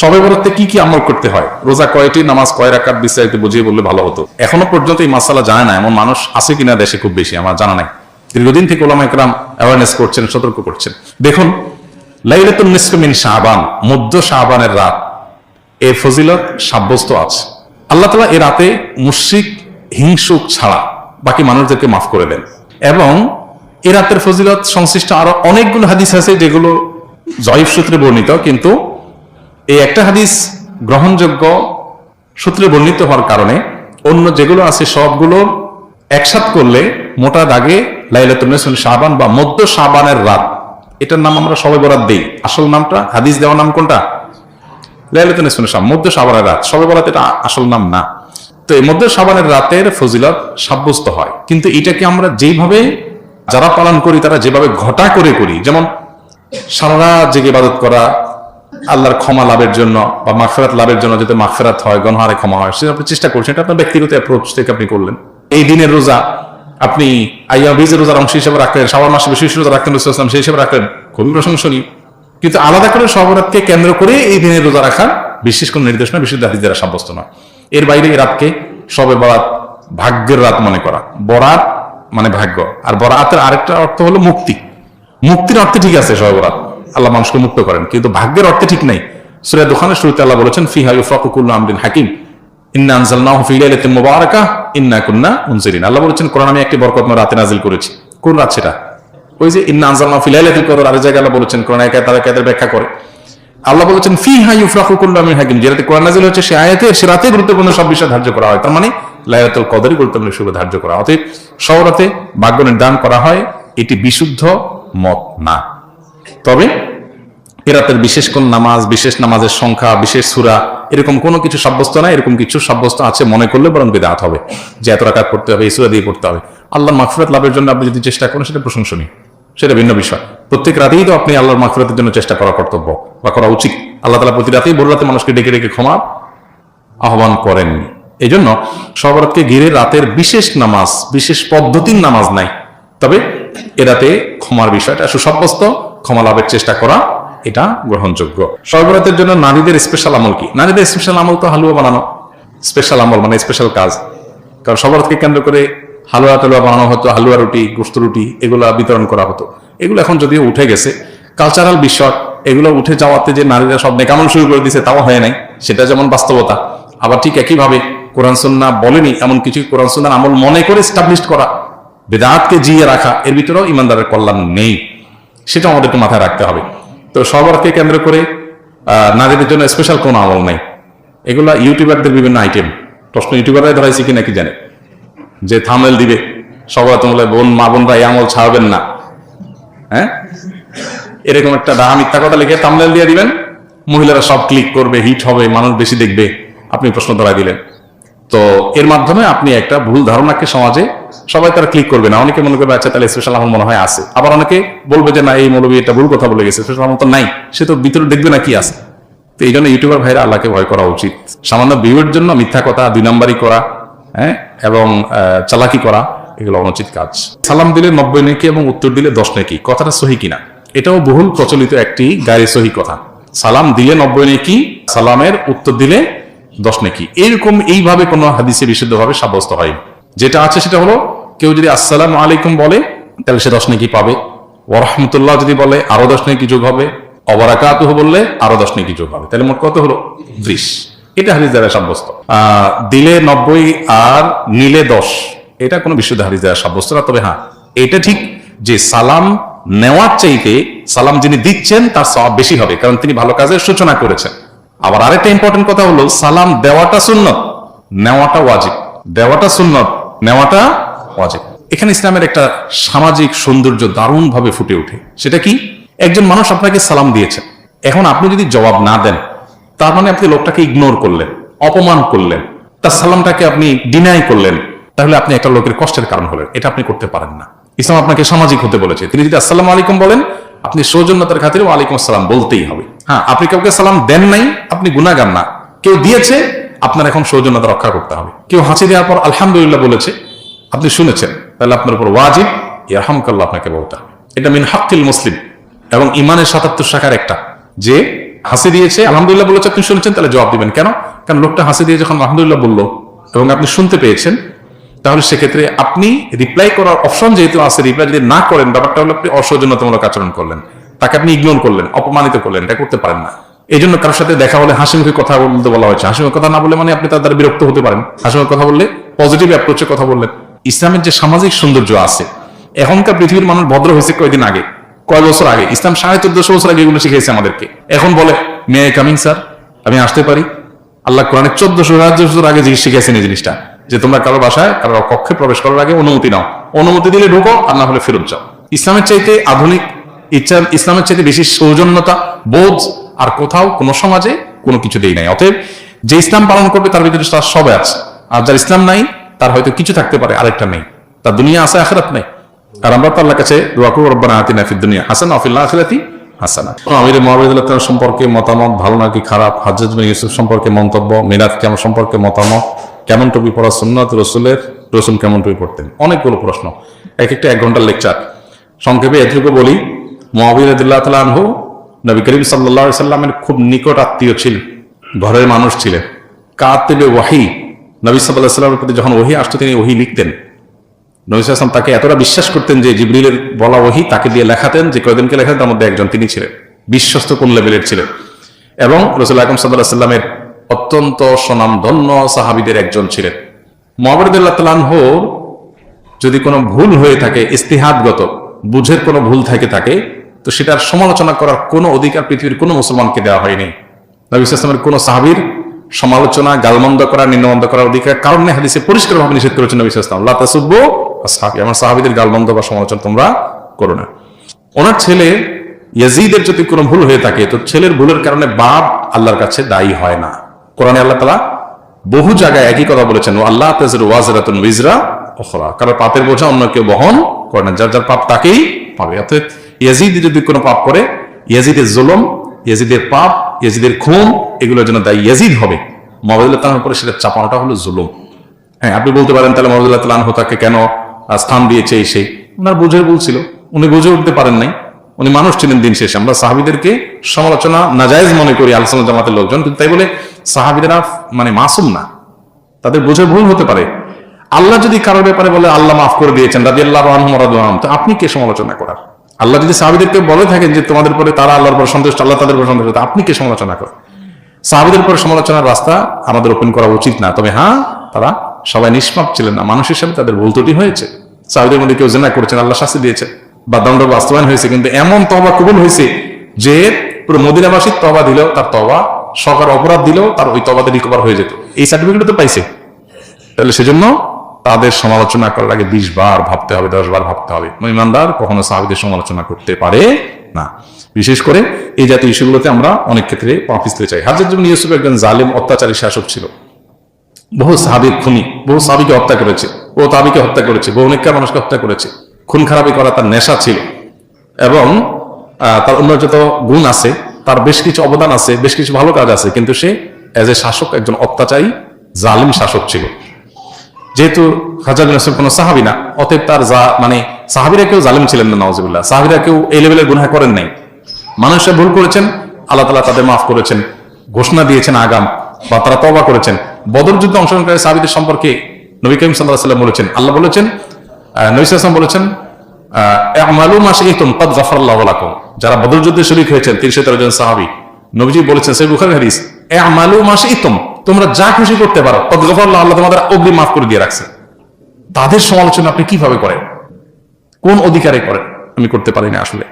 সবে বরাতে কি কি আমল করতে হয়? রোজা কয়টি, নামাজ কয় রাকাত, বিস্তারিত বুঝিয়ে বললে ভালো হতো। এখনও পর্যন্ত এই মাসালা জানে না, এমন মানুষ আছে কিনা দেশে খুব বেশি, আমার জানা নাই। দীর্ঘদিন থেকে ওলামা একরাম অ্যাওয়ারনেস করছেন, সতর্ক করছেন। দেখুন লাইলাতুল নিসফে মিন শাহবান মধ্য শাহবানের রাত এর ফজিলত সাব্যস্ত আছে। আল্লাহ তালা এ রাতে মুশরিক, হিংসুক ছাড়া বাকি মানুষদেরকে মাফ করে দেন। এবং এ রাতের ফজিলত সংশ্লিষ্ট আরও অনেকগুলো হাদিস আছে যেগুলো জয়ীফ সূত্রে বর্ণিত, কিন্তু এই একটা হাদিস গ্রহণযোগ্য সূত্রে বর্ণিত হওয়ার কারণে অন্য যেগুলো আছে সবগুলো একসাথ করলে মোটা দাগে লাইলাতুল শাহবান বা মধ্য শাহবানের রাত। এটার নাম আমরা সবাই বরাদ দেই। আসল নামটা, হাদিস দেওয়ার নাম কোনটা? লাইলাতুল শাহবান মধ্য শাহবানের রাত। সবাই বরাদ এটা আসল নাম না। তো এই মধ্য শাহবানের রাতের ফজিলত সাব্যস্ত হয়। কিন্তু এটাকে আমরা যেইভাবে যারা পালন করি, তারা যেভাবে ঘটা করে করি, যেমন সারা জেগে ইবাদত করা আল্লাহর ক্ষমা লাভের জন্য বা মাগফিরাত লাভের জন্য যাতে মাগফিরাত হয়, গণহারে ক্ষমা হয়, সেটা আপনি চেষ্টা করছেন, এটা আপনার ব্যক্তিগত অ্যাপ্রোচ থেকে আপনি করলেন। এই দিনের রোজা আপনি আইয়া বীজের রোজার অংশ হিসেবে রাখলেন, শাওয়াল মাসে বেশি রোজা রাখতেন রসুলাম সেই হিসেবে রাখলেন, খুবই প্রশংসনীয়। কিন্তু আলাদা করে সবরাতকে কেন্দ্র করে এই দিনের রোজা রাখার বিশেষ কোনো নির্দেশনা বিশেষ হাদিস দ্বারা সাব্যস্ত নয়। এর বাইরে এই রাতকে সবে বরাত ভাগ্যের রাত মনে করা। বরাত মানে ভাগ্য। আর বরাতের আরেকটা অর্থ হলো মুক্তি। মুক্তির অর্থে ঠিক আছে সবে বরাত। আল্লাহ মানুষকে মুক্ত করেন। কিন্তু ভাগ্যের অর্থে ঠিক নাই। সুরে দোকানের শুরুতে আল্লাহ বলেছেন, ফিহা ইউফাকুল্লা আমরিন হাকিম। ইন্না ফি মুবারাকাহ ইন্না মুনজিরিন আল্লাহ বলেছেন, কোরআন আমি একটি বরকতময় রাতে নাজিল করেছি। কোন রাত সেটা? ওই যে, ইন্না আর আল্লাহ বলেছেন, কোরআন একা তারা কাদের ব্যাখ্যা করে। আল্লাহ বলেছেন কোরআন নাজিল হচ্ছে সে আয়াতে, সে রাতে গুরুত্বপূর্ণ সব বিষয় ধার্য করা হয়। তার মানে লাইলাতুল কদরই গুরুত্বপূর্ণ হিসেবে ধার্য করা। অতএব সবরাতে ভাগ্য নির্ধারণ করা হয়, এটি বিশুদ্ধ মত না। তবে এরাতের বিশেষ কোন নামাজ, বিশেষ নামাজের সংখ্যা, বিশেষ সুরা, এরকম কোনো কিছু সাব্যস্ত না, এরকম কিছু সাব্যস্ত আছে মনে করলে বরং বেদাত হবে। যে এত রাকাত পড়তে হবে, এই সুরা দিয়ে পড়তে হবে। আল্লাহ মাগফিরাত লাভের জন্য আপনি যদি চেষ্টা করেন, সেটা প্রশংসনীয়। সেটা ভিন্ন বিষয়। প্রত্যেক রাতেই তো আপনি আল্লাহর মাগফিরাতের জন্য চেষ্টা করা কর্তব্য বা করা উচিত। আল্লাহ তালা প্রতি রাতেই বড় রাতে মানুষকে ডেকে ডেকে ক্ষমা আহ্বান করেননি। এই জন্য সবরাতকে ঘিরে রাতের বিশেষ নামাজ, বিশেষ পদ্ধতির নামাজ নাই। তবে এ রাতে ক্ষমার বিষয়টা সুসাব্যস্ত ক্ষমা লাভের চেষ্টা করা এটা গ্রহণযোগ্য। সর্বরাতের জন্য নারীদের স্পেশাল আমল কি? নারীদের স্পেশাল আমল তো হালুয়া বানানো। স্পেশাল আমল মানে স্পেশাল কাজ। কারণ সবরাতকে কেন্দ্র করে হালুয়া টালুয়া বানানো হতো, হালুয়া রুটি গোস্ত রুটি, এগুলা বিতরণ করা হতো। এগুলো এখন যদিও উঠে গেছে কালচারাল বিষয় এগুলো উঠে যাওয়াতে যে নারীরা সব নেকামল শুরু করে দিছে তাও হয় নাই, সেটা যেমন বাস্তবতা, আবার ঠিক একইভাবে কোরআন সন্না বলেনি, এমন কিছু কোরআন সন্ন্যার আমল মনে করে স্টাবলিশ করা, বেদাতকে জিয়ে রাখা, এর ভিতরেও ইমানদারের কল্যাণ নেই। সেটা আমাদের একটু মাথায় রাখতে হবে। তো সবারকে কেন্দ্র করে নারীদের জন্য স্পেশাল কোনো আমল নেই। এগুলা ইউটিউবারদের বিভিন্ন আইটেম প্রশ্ন ইউটিউবাররাই ধরাইছে কি নাকি জানে? যে থামেল দিবে সবাই তোমরা বোন, মা বোনরা এই আমল ছাড়বেন না। হ্যাঁ? এরকম একটা ডাহা মিথ্যা কথা লিখে থামলেল দিয়ে দিবেন। মহিলারা সব ক্লিক করবে হিট হবে, মানুষ বেশি দেখবে। আপনি প্রশ্ন ধরাই দিলেন। তো এর মাধ্যমে আপনি একটা ভুল ধারণাকে সমাজে সবাই তারা ক্লিক করবে না। অনেকে মনে করবে আচ্ছা তাহলে স্পেশাল আমল মনে হয় আছে। আবার অনেকে বলবে যে, না, এই মৌলবী এটা ভুল কথা বলে গেছে স্পেশাল আমল তো নাই। সে তো ভিতরে দেখবে না কি আছে। তো এই জন্য ইউটিউবার ভাইরা আল্লাহকে ভয় করা উচিত। সামান্য ভিউয়ের জন্য মিথ্যা কথা, দুই নাম্বারই করা হ্যাঁ এবং চালাকি করা, এগুলো অনুচিত কাজ। সালাম দিলে নব্বই নেকি এবং উত্তর দিলে দশ নেকি, কথাটা সহি কিনা? এটাও বহুল প্রচলিত একটি গাড়ি সহি কথা। সালাম দিলে নব্বই নেকি, সালামের উত্তর দিলে দশ নাকি? এরকম এইভাবে কোনো হাদিসে বিশুদ্ধভাবে সাব্যস্ত হয়। যেটা আছে সেটা হলো, কেউ যদি আসসালাম আলাইকুম বলে, তাহলে সে দশ নাকি পাবে। ওরহমতুল্লাহ যদি বলে, আরও দশ নেকি যোগ হবে। অবরাকাতুহ বললে, আরও দশ নেকি যোগ হবে। তাহলে মোট কত হলো? ত্রিশ। এটা হাদিস দ্বারা সাব্যস্ত। দিলে নব্বই আর নিলে দশ। এটা কোনো বিশুদ্ধ হাদিস দ্বারা সাব্যস্ত না, তবে হ্যাঁ এটা ঠিক যে সালাম নেওয়ার চাইতে, সালাম যিনি দিচ্ছেন, তার সব বেশি হবে। কারণ তিনি ভালো কাজের সূচনা করেছেন। আবার আরেকটা ইম্পর্টেন্ট কথা হলো, সালাম দেওয়াটা সুন্নত, নেওয়াটা ওয়াজিব। দেওয়াটা সুন্নত, নেওয়াটা ওয়াজিব। এখানে ইসলামের একটা সামাজিক সৌন্দর্য দারুণ ভাবে ফুটে ওঠে। সেটা কি? একজন মানুষ আপনাকে সালাম দিয়েছে। এখন আপনি যদি জবাব না দেন, তার মানে আপনি লোকটাকে ইগনোর করলেন, অপমান করলেন, তার সালামটাকে আপনি ডিনাই করলেন, তাহলে আপনি একটা লোকের কষ্টের কারণ হলেন। এটা আপনি করতে পারেন না। ইসলাম আপনাকে সামাজিক হতে বলেছে। তিনি যদি আসসালামু আলাইকুম বলেন আপনি সৌজন্যতার খাতিরে ওয়ালাইকুম আসসালাম বলতেই হবে। হ্যাঁ আপনি কাউকে সালাম দেন নাই, আপনি গুনাগান না। কেউ দিয়েছে, আপনার এখন সৌজন্যতা রক্ষা করতে হবে। কেউ হাসি দেওয়ার পর আলহামদুলিল্লাহ বলেছে, আপনি শুনেছেন, তাহলে আপনার উপর ওয়াজিব, ইয়ারহামকাল্লাহ আপনাকে বলতে হবে। এটা মিন হাক্কিল মুসলিম এবং ইমানের সাতাত্তর শাখার একটা। যে হাসি দিয়েছে, আলহামদুলিল্লাহ বলেছে, আপনি শুনেছেন, তাহলে জবাব দিবেন। কেন? কারণ লোকটা হাসি দিয়ে যখন আলহামদুলিল্লাহ বলল এবং আপনি শুনতে পেয়েছেন তাহলে সেক্ষেত্রে আপনি রিপ্লাই করার অপশন যেহেতু আছে রিপ্লাই যদি না করেন, ব্যাপারটা হলো আপনি অসৌজন্যতামূলক আচরণ করলেন। তাকে আপনি ইগনোর করলেন, অপমানিত করলেন, এটা করতে পারেন না। এই জন্য কারোর সাথে দেখা হলে হাসি মুখে কথা বলতে বলা হয়েছে। হাসিমুখে কথা না বলে মানে আপনি তার দ্বারা বিরক্ত হতে পারেন। হাসিমুখে কথা বললে পজিটিভ অ্যাপ্রোচে কথা বললেন। ইসলামের যে সামাজিক সৌন্দর্য আছে, এখনকার পৃথিবীর মানুষ ভদ্র হয়েছে কয়দিন আগে? কয় বছর আগে? ইসলাম সাড়ে চোদ্দশো বছর আগে এগুলো শিখিয়েছে আমাদেরকে। এখন বলে মে কামিং স্যার আমি আসতে পারি? আল্লাহ কোরআনে চোদ্দশো হাজার বছর আগে জিনিস শিখেছেন এই জিনিসটা। যে তোমরা কারও বাসায়, কারও কক্ষে প্রবেশ করার আগে অনুমতি নাও। অনুমতি দিলে ঢুকো, আর না হলে ফেরত যাও। ইসলামের চাইতে আধুনিক, ইচ্ছা, ইসলামের চাইতে বেশি সৌজন্যতা, বোধ, আর কোথাও কোনো সমাজে কোনো কিছুতেই নাই। অতএব যে ইসলাম পালন করবে, তার ভিতরে তার সবে আছে। আর যার ইসলাম নাই, তার হয়তো কিছু থাকতে পারে, আরেকটা নেই। তার দুনিয়া আছে, আখরাত নেই। আর আমরা তো আল্লাহ কাছে দোয়া রব্বানা আতিনা ফিদ দুনিয়া হাসান আফিল্লাহ আখিরাতি হাসানা। আমির মোহাম্মদুল্লাহ তাআলা সম্পর্কে মতামত ভালো নাকি খারাপ? হাজরত ইউসুফ সম্পর্কে মন্তব্য কেমন সম্পর্কে মতামত, কেমন টুপি পড়া রসুলের, রসুল কেমন টুপি পড়তেন অনেকগুলো প্রশ্ন। এক একটা এক ঘণ্টার লেকচার। সংক্ষেপে এটুকু বলি আনহু নবী করিম সাল্লা সাল্লামের খুব নিকট আত্মীয় ছিলেন, ঘরের মানুষ ছিলেন। কাতেবে ওয়াহি, নবী সাল্লাহ সাল্লামের প্রতি যখন ওহি আসতো তিনি ওহি লিখতেন। নবী আসলাম তাকে এতটা বিশ্বাস করতেন যে জিবরিলের বলা ওহি তাকে দিয়ে লেখাতেন যে কয়দিনকে লেখাতেন, তার মধ্যে একজন তিনি ছিলেন, বিশ্বস্ত কোন লেভেলের ছিলেন। এবং রসুল আকরম সাল্লাহ সাল্লামের অত্যন্ত সুনামধন্য সাহাবিদের একজন ছিলেন। মোহাম্মদুল্লাহ তালানহর যদি কোনো ভুল হয়ে থাকে, ইস্তিহাদগত, বুঝের কোনো ভুল থেকে থাকে, তো সেটার সমালোচনা করার কোনো অধিকার পৃথিবীর কোনো মুসলমানকে দেওয়া হয়নি। নবী ইসলামের কোনো সাহাবির সমালোচনা, গালমন্দ করা নিম্নমন্দ করার অধিকার কারণে হাদিসে পরিষ্কারভাবে নিষেধ করেছেন আল্লাহ আমার সাহাবিদের গালমন্দ বা সমালোচনা তোমরা করো না। ওনার ছেলে ইয়াজিদের যদি কোনো ভুল হয়ে থাকে, তো ছেলের ভুলের কারণে বাপ আল্লাহর কাছে দায়ী হয় না। কোরআনে আল্লাহ তালা বহু জায়গায় একই কথা বলেছেন আল্লাহ তাজের ওয়াজরাতুন ওখরা কারণ পাপের বোঝা অন্য কেউ বহন করে না। যার যার পাপ তাকেই পাবে। অর্থাৎ ইয়াজিদ যদি কোনো পাপ করে, ইয়াজিদের জুলম, ইয়াজিদের পাপ, ইয়াজিদের খুন এগুলোর জন্য দায়ী ইয়াজিদ হবে। মহাবুল্লাহ তালার উপরে সেটা চাপানোটা হলো জুলুম। হ্যাঁ আপনি বলতে পারেন তাহলে মহাবুল্লাহ তালাহ তাকে কেন স্থান দিয়েছে এই সেই ওনার বুঝে বলছিল। উনি বুঝে উঠতে পারেন নাই। উনি মানুষ ছিলেন দিন শেষে। আমরা সাহাবিদেরকে সমালোচনা নাজায়েজ মনে করি আলসাল জামাতের লোকজন। কিন্তু তাই বলে সাহাবিদেরা মানে মাসুম না। তাদের বুঝে ভুল হতে পারে। আল্লাহ যদি কারোর ব্যাপারে বলে, আল্লাহ মাফ করে দিয়েছেন রাজি আল্লাহ রহমান তো আপনি কে সমালোচনা করার? আল্লাহ যদি সাহাবিদেরকে বলে থাকেন যে তোমাদের পরে তারা আল্লাহর পর সন্তুষ্ট, আল্লাহ তাদের পর সন্তুষ্ট আপনি কে সমালোচনা করেন? সাহাবিদের পর সমালোচনার রাস্তা আমাদের ওপেন করা উচিত না। তবে হ্যাঁ তারা সবাই নিষ্পাপ ছিলেন না। মানুষ হিসেবে তাদের ভুল ত্রুটি হয়েছে। সাহাবিদের মধ্যে কেউ জেনা করেছেন, আল্লাহ শাস্তি দিয়েছে বা দণ্ড বাস্তবায়ন হয়েছে, কিন্তু এমন তবা কবুল হয়েছে যে পুরো মদিনাবাসীর তবা দিলেও তার তবা সরকার অপরাধ দিলেও তার ওই তবাতে রিকভার হয়ে যেত। এই সার্টিফিকেট তো পাইছে। তাহলে সেজন্য তাদের সমালোচনা করার আগে বিশ বার ভাবতে হবে, দশ বার ভাবতে হবে। ইমানদার কখনো সাহাবিদের সমালোচনা করতে পারে না। বিশেষ করে এই জাতীয় ইস্যুগুলোতে আমরা অনেক ক্ষেত্রে পা চাই। হাজার জীবন ইউসুফ একজন জালিম, অত্যাচারী শাসক ছিল। বহু সাহাবির খুনি, বহু সাহাবিকে হত্যা করেছে, বহু তাবিকে হত্যা করেছে, বহু নিকার মানুষকে হত্যা করেছে। খুন খারাপি করা তার নেশা ছিল। এবং তার অন্য যত গুণ আছে, তার বেশ কিছু অবদান আছে, বেশ কিছু ভালো কাজ আছে, কিন্তু সে এজ এ শাসক একজন অত্যাচারী, জালিম শাসক ছিল। যেহেতু হাজার বিন আসলাম কোনো সাহাবি না, অতএব তার যা মানে সাহাবিরা কেউ জালিম ছিলেন না নওয়াজিবুল্লাহ সাহাবিরা কেউ এই লেভেলের গুনাহ করেন নাই। মানুষরা ভুল করেছেন আল্লাহ তালা তাদের মাফ করেছেন ঘোষণা দিয়েছেন আগাম বা তারা তবা করেছেন। বদর যুদ্ধে অংশগ্রহণকারী সাহাবিদের সম্পর্কে নবী করিম সাল্লাহ সাল্লাম বলেছেন আল্লাহ বলেছেন আহ, নবী সাল্লাম বলেছেন যারা বদর যুদ্ধে শরীক হয়েছেন তিনশো তেরো জন সাহাবি নবীজি বলেছেন সেই বুখারী হাদিস এ আমালু মাসে ইতুম তোমরা যা খুশি করতে পারো কদ গফরাল্লাহ আল্লাহ তোমাদের অগ্নি মাফ করে দিয়ে রাখছে। তাদের সমালোচনা আপনি কীভাবে করেন? কোন অধিকারে করেন? আমি করতে পারি না আসলে।